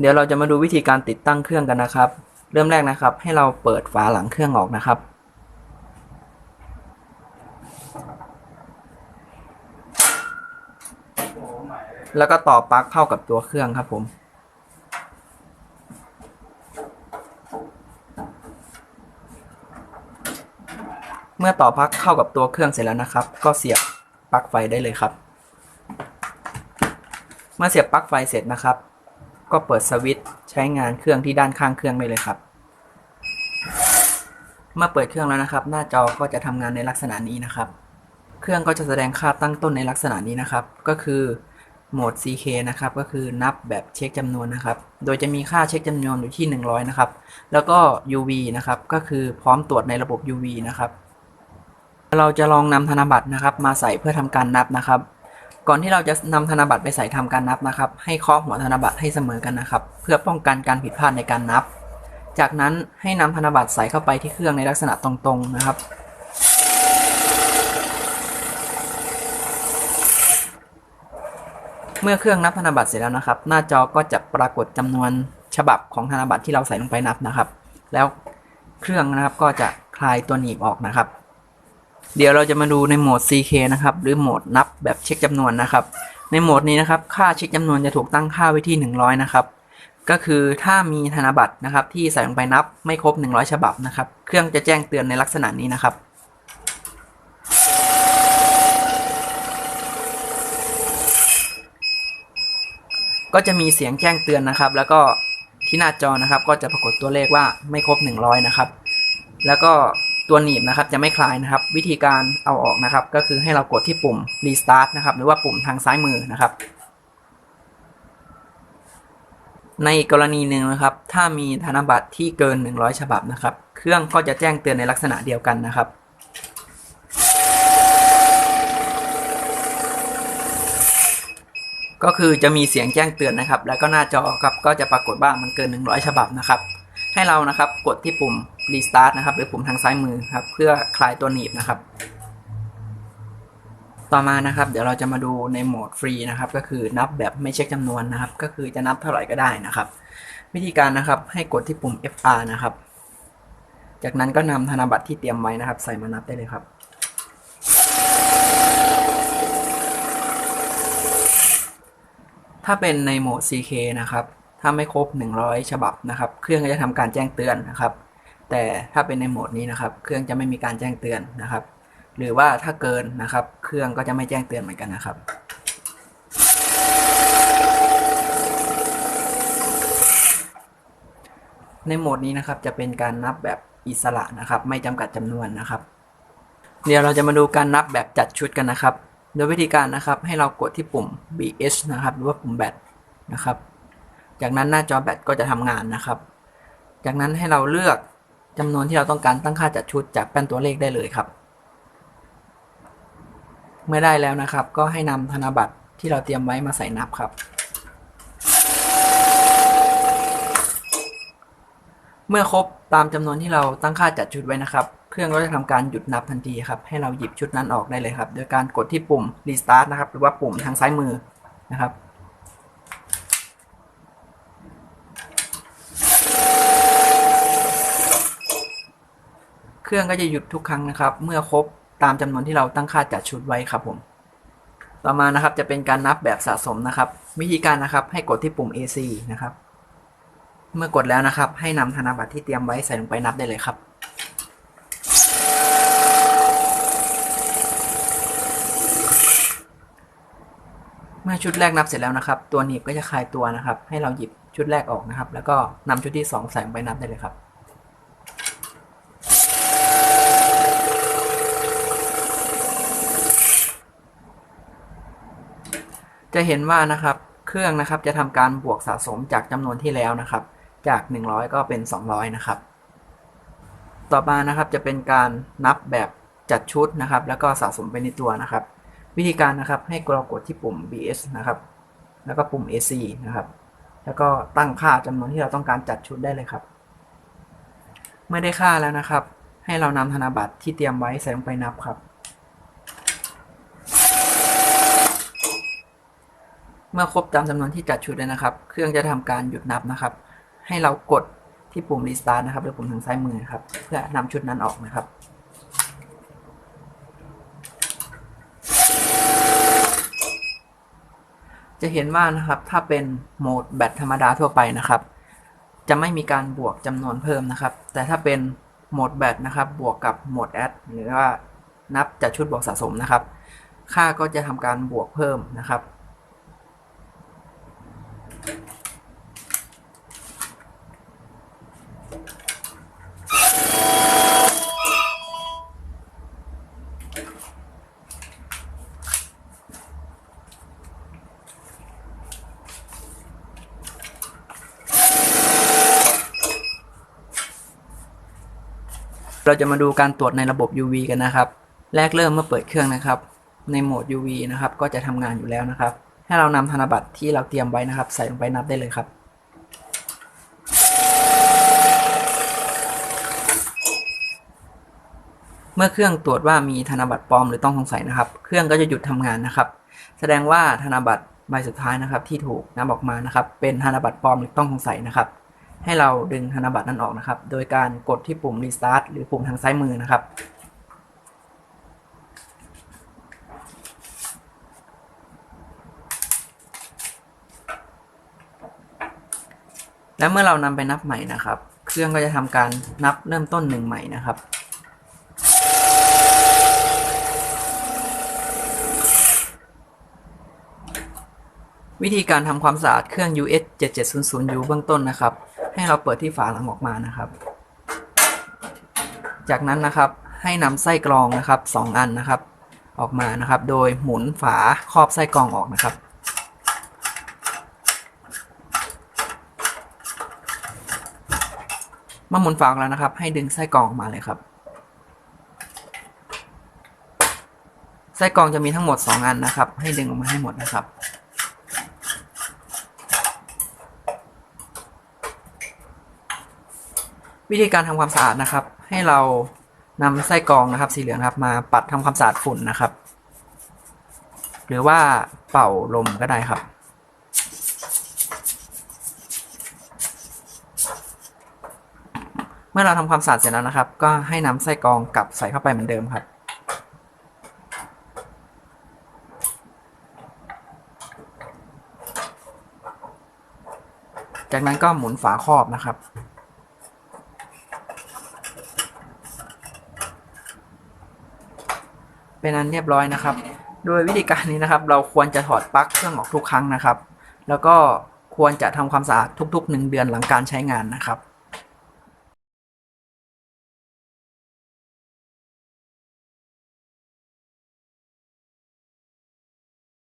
เดี๋ยวเราจะมาดูวิธีการติดตั้งเครื่องกันนะครับ เริ่มแรกนะครับ ให้เราเปิดฝาหลังเครื่องออกนะครับ แล้วก็ต่อปลั๊กเข้ากับตัวเครื่องครับผมเมื่อต่อปลั๊กเข้ากับตัวเครื่องเสร็จแล้วนะครับ ก็เสียบปลั๊กไฟได้เลยครับ เมื่อเสียบปลั๊กไฟเสร็จนะครับ ก็เปิดสวิตช์ใช้งานเครื่องที่ด้านข้างเครื่องได้เลยครับ เมื่อเปิดเครื่องแล้วนะครับ หน้าจอก็จะทำงานในลักษณะนี้นะครับ เครื่องก็จะแสดงค่าตั้งต้นในลักษณะนี้นะครับ ก็คือโหมด CK นะครับ ก็คือนับแบบเช็คจำนวนนะครับ โดยจะมีค่าเช็คจำนวนอยู่ที่ 100 นะครับ แล้วก็ UV นะครับ ก็คือพร้อมตรวจในระบบ UV นะครับ เราจะลองนำธนบัตรนะครับ มาใส่เพื่อทำการนับนะครับ ก่อนที่เราจะนำธนบัตรไปใส่ทำการนับนะครับ ให้เคาะหัวธนบัตรให้เสมอกันนะครับ เพื่อป้องกันการผิดพลาดในการนับ จากนั้นให้นำธนบัตรใส่เข้าไปที่เครื่องในลักษณะตรงๆนะครับ เมื่อเครื่องนับธนบัตรเสร็จแล้วนะครับ หน้าจอก็จะปรากฏจำนวนฉบับของธนบัตรที่เราใส่ลงไปนับนะครับ แล้วเครื่องนะครับก็จะคลายตัวหนีบออกนะครับ เดี๋ยวเราจะมาดูในโหมด CK นะครับ หรือโหมดนับแบบเช็คจำนวนนะครับ ในโหมดนี้นะครับ ค่าเช็คจำนวนจะถูกตั้งค่าไว้ที่ 100 นะครับ ก็คือถ้ามีธนบัตรนะครับ ที่ใส่ลงไปนับไม่ครบ 100 ฉบับนะครับ เครื่องจะแจ้งเตือนในลักษณะนี้นะครับก็จะมีเสียงแจ้งเตือนนะครับ แล้วก็ที่หน้าจอนะครับ ก็จะปรากฏตัวเลขว่าไม่ครบ 100 นะครับ แล้วก็ ตัวหนีบนะครับจะไม่คลายนะครับ วิธีการเอาออกนะครับ ก็คือให้เรากดที่ปุ่ม restart นะครับ หรือว่าปุ่มทางซ้ายมือนะครับ ในกรณีหนึ่งนะครับ ถ้ามีธนบัตรที่เกิน 100 ฉบับนะครับ เครื่องก็จะแจ้งเตือนในลักษณะเดียวกันนะครับก็คือจะมีเสียงแจ้งเตือนนะครับ แล้วก็หน้าจอครับก็จะปรากฏว่ามันเกิน 100 ฉบับนะครับ ให้เรานะครับกดที่ปุ่ม restart นะครับหรือปุ่มทางซ้ายมือครับเพื่อคลายตัวหนีบนะครับ ต่อมานะครับ เดี๋ยวเราจะมาดูในโหมดฟรีนะครับ ก็คือนับแบบไม่เช็คจำนวนนะครับ ก็คือจะนับเท่าไหร่ก็ได้นะครับ วิธีการนะครับให้กดที่ปุ่ม FR นะครับ จากนั้นก็นำธนบัตรที่เตรียมไว้นะครับ ใส่มานับได้เลยครับถ้าเป็นในโหมด CK นะครับ ถ้าไม่ครบ 100 ฉบับนะครับ เครื่องก็จะทำการแจ้งเตือนนะครับ แต่ถ้าเป็นในโหมดนี้นะครับ เครื่องจะไม่มีการแจ้งเตือนนะครับ หรือว่าถ้าเกินนะครับ เครื่องก็จะไม่แจ้งเตือนเหมือนกันนะครับในโหมดนี้นะครับจะเป็นการนับแบบอิสระนะครับ ไม่จำกัดจำนวนนะครับ เดี๋ยวเราจะมาดูการนับแบบจัดชุดกันนะครับ โดยวิธีการนะครับให้เรากดที่ปุ่ม BH นะครับ หรือว่าปุ่มแบตนะครับ จากนั้นหน้าจอแบตก็จะทำงานนะครับ จากนั้นให้เราเลือก จำนวนที่เราต้องการตั้งค่าจัดชุดจากแป้นตัวเลขได้เลยครับ เมื่อได้แล้วนะครับ ก็ให้นำธนบัตรที่เราเตรียมไว้มาใส่นับครับ เมื่อครบตามจำนวนที่เราตั้งค่าจัดชุดไว้นะครับ เครื่องก็จะทำการหยุดนับทันทีครับ ให้เราหยิบชุดนั้นออกได้เลยครับ โดยการกดที่ปุ่ม restart นะครับ หรือว่าปุ่มทางซ้ายมือนะครับ เครื่องก็จะหยุดทุกครั้งนะครับ เมื่อครบตามจำนวนที่เราตั้งค่าจัดชุดไว้ครับผม ต่อมานะครับจะเป็นการนับแบบสะสมนะครับ วิธีการนะครับให้กดที่ปุ่ม AC นะครับ เมื่อกดแล้วนะครับ ให้นำธนบัตรที่เตรียมไว้ใส่ลงไปนับได้เลยครับเมื่อชุดแรกนับเสร็จแล้วนะครับ ตัวหนีบก็จะคลายตัวนะครับ ให้เราหยิบชุดแรกออกนะครับ แล้วก็นำชุดที่ 2 ใส่ลงไปนับได้เลยครับ จะเห็นว่านะครับเครื่องนะครับจะทำการบวกสะสมจากจำนวนที่แล้วนะครับ จาก 100 ก็เป็น 200 นะครับ ต่อมานะครับจะเป็นการนับแบบจัดชุดนะครับ แล้วก็สะสมไปในตัวนะครับ วิธีการนะครับให้เรากดที่ปุ่ม BS นะครับ แล้วก็ปุ่ม AC นะครับ แล้วก็ตั้งค่าจำนวนที่เราต้องการจัดชุดได้เลยครับ เมื่อได้ค่าแล้วนะครับ ให้เรานำธนบัตรที่เตรียมไว้ใส่ลงไปนับครับ มื่อครบตามจำนวนที่จัดชุดเลยนะครับ เครื่องจะทำการหยุดนับนะครับ ให้เรากดที่ปุ่ม restart นะครับหรือปุ่มทางซ้ายมือนะครับ เพื่อนำชุดนั้นออกนะครับจะเห็นว่านะครับถ้าเป็นโหมดแบตธรรมดาทั่วไปนะครับ จะไม่มีการบวกจำนวนเพิ่มนะครับ แต่ถ้าเป็นโหมดแบตนะครับ บวกกับโหมดแอดหรือว่านับจากชุดบวกสะสมนะครับ ค่าก็จะทำการบวกเพิ่มนะครับ เราจะมาดูการตรวจในระบบ UV กันนะครับ แรกเริ่มเมื่อเปิดเครื่องนะครับ ในโหมด UV นะครับ ก็จะทำงานอยู่แล้วนะครับ ให้เรานำธนบัตรที่เราเตรียมไว้นะครับ ใส่ลงไปนับได้เลยครับ เมื่อเครื่องตรวจว่ามีธนบัตรปลอมหรือต้องสงสัยนะครับ เครื่องก็จะหยุดทำงานนะครับ แสดงว่าธนบัตรใบสุดท้ายนะครับ ที่ถูกนำออกมานะครับ เป็นธนบัตรปลอมหรือต้องสงสัยนะครับ ให้เราดึงธนบัตรนั้นออกนะครับ โดยการกดที่ปุ่ม restart หรือปุ่มทางซ้ายมือนะครับและเมื่อเรานำไปนับใหม่นะครับ เครื่องก็จะทำการนับเริ่มต้นหนึ่งใหม่นะครับ วิธีการทำความสะอาดเครื่อง US 7700U เบื้องต้นนะครับ ให้เราเปิดที่ฝาหลังออกมานะครับ จากนั้นนะครับให้นำไส้กรองนะครับ 2 อันนะครับ ออกมานะครับ โดยหมุนฝาครอบไส้กรองออกนะครับเมื่อหมุนฝาออกแล้วนะครับ ให้ดึงไส้กรองออกมาเลยครับ ไส้กรองจะมีทั้งหมด 2 อันนะครับ ให้ดึงออกมาให้หมดนะครับ วิธีการทำความสะอาดนะครับ ให้เรานำไส้กรองนะครับ สีเหลืองครับ มาปัดทำความสะอาดฝุ่นนะครับ หรือว่าเป่าลมก็ได้ครับเมื่อเราทำความสะอาดเสร็จแล้วนะครับ ก็ให้นำไส้กรองกลับใส่เข้าไปเหมือนเดิมครับ จากนั้นก็หมุนฝาครอบนะครับ เป็นอันเรียบร้อยนะครับ โดยวิธีการนี้นะครับ เราควรจะถอดปลั๊กเครื่องออกทุกครั้งนะครับ แล้วก็ควรจะทำความสะอาดทุกๆ 1 เดือนหลังการใช้งานนะครับ